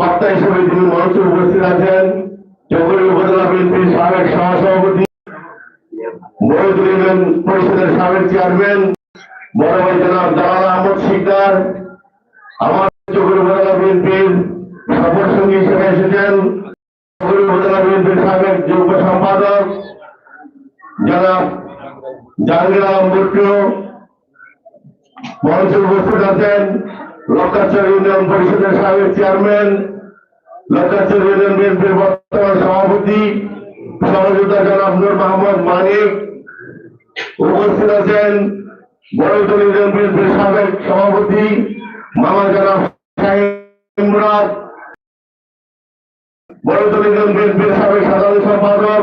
বক্তা হিসেবে তিনি মঞ্চে উপস্থিত আছেন চৌধুরী উপজেলা বিএনপির সাবেক সহসভাপতি মহিদুল ইউনিয়ন পরিষদের সাবেক চেয়ারম্যান, বড় ভাই জনাব জালাল আহমদ শিকদার, আমার চৌধুরী উপজেলা বিএনপির সফর সঙ্গী হিসেবে এসেছেন চৌধুরী উপজেলা বিএনপির সাবেক যুগ্ম সম্পাদক জনাব জাহাঙ্গীর আলম বুট্টু মঞ্চে উপস্থিত আছেন লক্ষাচর ইউনিয়ন পরিষদের সাবেক চেয়ারম্যান লক্ষাচর ইউনিয়ন বিএনপির বর্তমান সভাপতি সহযোগিতা জনাব নূর মোহাম্মদ মানিক, উপস্থিত আছেন বড়দল ইউনিয়ন বিএনপির সাবেক সভাপতি মামা জনাব শাহিন মুরাদ বড়দল ইউনিয়ন বিএনপির সাবেক সাধারণ সম্পাদক,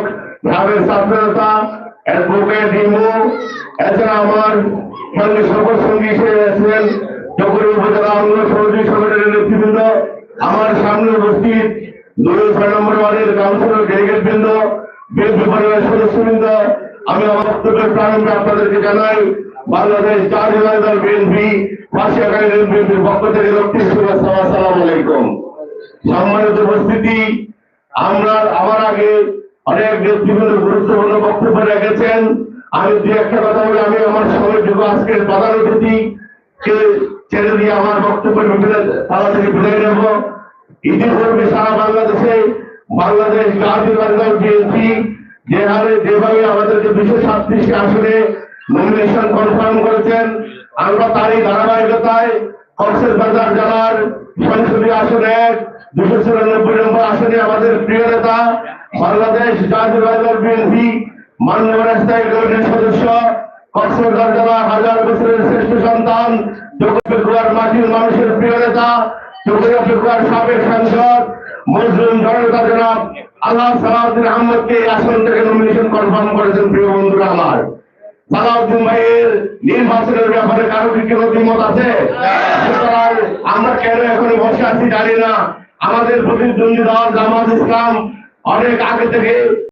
সাবেক ছাত্রনেতা অ্যাডভোকেট ইমু, এছাড়া আমার সঙ্গে সফর সঙ্গী হিসেবে আছেন সহযোগী সংগঠনের নেতৃবৃন্দ, আমার সামনে উপস্থিত ছয় নম্বর ওয়ার্ডের কাউন্সিলর ডেলিগেট বৃন্দ বিএনপি পরিবারের সদস্যবৃন্দ। আমি আমার প্রারম্ভে আপনাদেরকে জানাই, বাংলাদেশ জাতীয় দল বিএনপি পাশিয়াকারী বিএনপির পক্ষ থেকে আসসালামু আলাইকুম। সম্মানিত উপস্থিতি, আমরা আমার আগে অনেক নেতৃবৃন্দ গুরুত্বপূর্ণ বক্তব্য রেখেছেন। আমি দু একটা কথা বলে আমি আমার সময় যোগ আজকের প্রধান অতিথি ছেড়ে আমার বক্তব্যের ভিতরে তারা থেকে বিদায় নেব। ইতিপূর্বে সারা বাংলাদেশে বাংলাদেশ জাতীয় দল বিএনপি যে হারে যেভাবে আমাদেরকে দুশো সাতত্রিশটি আসনে নমিনেশন কনফার্ম করেছেন, আমরা তারই ধারাবাহিকতায় কক্সের বাজার জেলার সংসদীয় এক দুশো চুরানব্বই নম্বর আসনে আমাদের প্রিয় নেতা বাংলাদেশ জাতীয় বিএনপি স্থায়ী কমিটির সদস্য আমার। সালাউদ্দিন ভাইয়ের নির্বাচনের ব্যাপারে কারও কি দ্বিমত আছে? আমরা কেন এখনও বসে আছি জানি না। আমাদের প্রতিদ্বন্দ্বী দল জামাত ইসলাম অনেক আগে থেকে